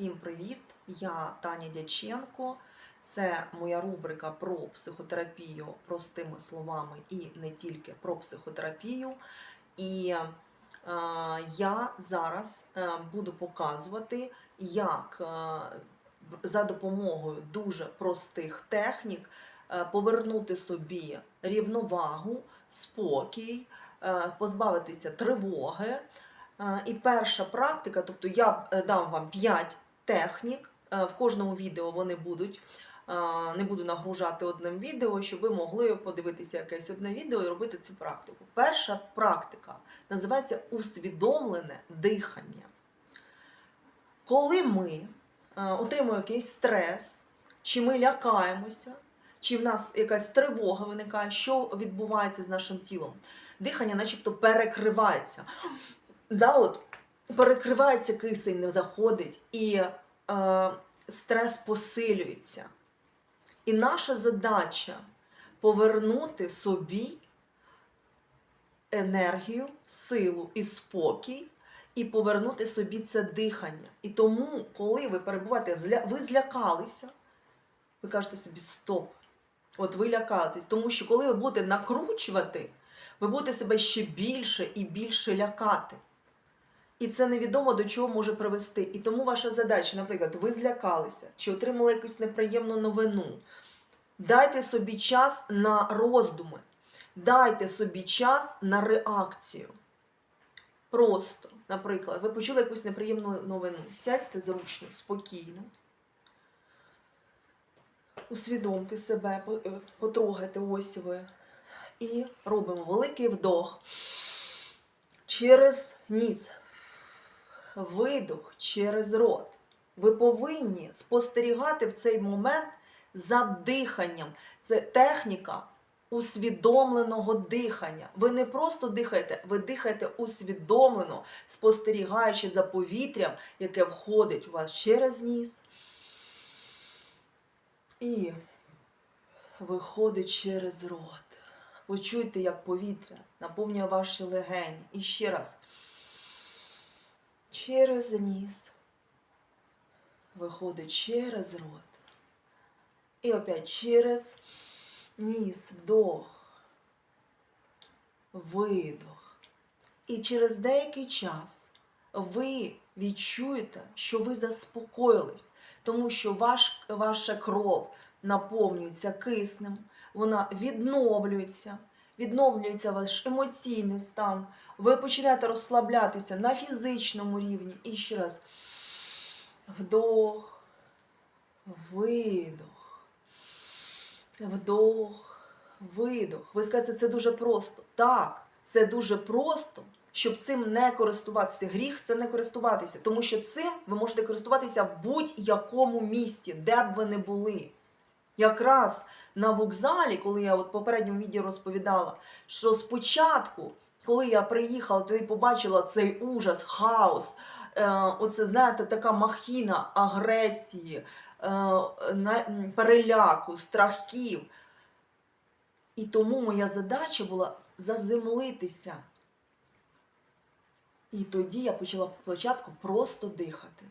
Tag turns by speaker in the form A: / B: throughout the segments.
A: Всім привіт! Я Таня Дяченко. Це моя рубрика про психотерапію простими словами і не тільки про психотерапію. І е, я зараз е, буду показувати, як е, за допомогою дуже простих технік е, повернути собі рівновагу, спокій, позбавитися тривоги. І перша практика, тобто я дам вам 5 технік, е, в кожному відео вони будуть. Е, Не буду нагружати одним відео, щоб ви могли подивитися якесь одне відео і робити цю практику. Перша практика називається усвідомлене дихання. Коли ми е, отримуємо якийсь стрес, чи ми лякаємося, чи в нас якась тривога виникає, що відбувається з нашим тілом? Дихання начебто перекривається да, от, перекривається кисень, не заходить, і стрес посилюється. І наша задача повернути собі енергію, силу і спокій, і повернути собі це дихання. І тому, коли ви перебуваєте, ви злякалися, ви кажете собі стоп. От ви лякаєтесь, тому що коли ви будете накручувати, ви будете себе ще більше і більше лякати. І це невідомо до чого може привести. І тому ваша задача, наприклад, ви злякалися чи отримали якусь неприємну новину. Дайте собі час на роздуми, дайте собі час на реакцію. Просто, наприклад, ви почули якусь неприємну новину. Сядьте зручно, спокійно. Усвідомте себе, е, потрогайте ось ви. І робимо великий вдох через ніс видох через рот. Ви повинні спостерігати в цей момент за диханням. Це техніка усвідомленого дихання. Ви не просто дихаєте, ви дихаєте усвідомлено, спостерігаючи за повітрям, яке входить у вас через ніс. І виходить через рот. Почуйте, як повітря наповнює ваші легені. І ще раз через ніс, виходить через рот. І опять через ніс, вдох, видох. І через деякий час ви відчуєте, що ви заспокоїлись, тому що ваш, ваша кров наповнюється киснем, вона відновлюється відновлюється ваш емоційний стан, ви починаєте розслаблятися на фізичному рівні. І ще раз вдох, видох, вдох, видох. Ви скажете, це дуже просто. Так, це дуже просто. Щоб цим не користуватися. Гріх це не користуватися, тому що цим ви можете користуватися в будь-якому місті, де б ви не були. Якраз на вокзалі, коли я от в попередньому відео розповідала, що спочатку, коли я приїхала туди, побачила цей ужас, хаос, е, оце, знаєте, така махіна агресії, е, переляку, страхів. І тому моя задача була заземлитися. І тоді я почала спочатку просто дихати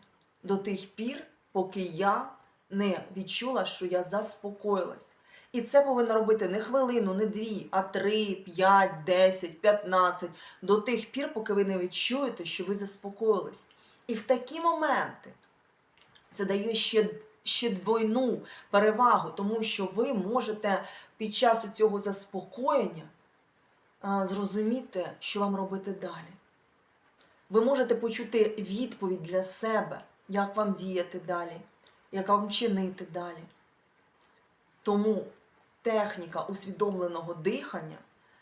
A: до тих пір, поки я не відчула, що я заспокоїлась. І це повинна робити не хвилину, не дві, а три, п'ять, десять, п'ятнадцять, до тих пір, поки ви не відчуєте, що ви заспокоїлись. І в такі моменти це дає ще, ще двойну перевагу, тому що ви можете під час цього заспокоєння зрозуміти, що вам робити далі. Ви можете почути відповідь для себе, як вам діяти далі, як вам чинити далі. Тому техніка усвідомленого дихання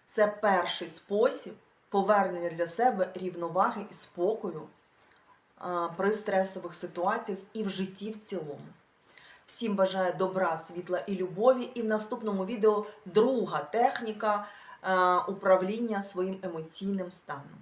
A: це перший спосіб повернення для себе рівноваги і спокою при стресових ситуаціях і в житті в цілому. Всім бажаю добра, світла і любові. І в наступному відео друга техніка управління своїм емоційним станом.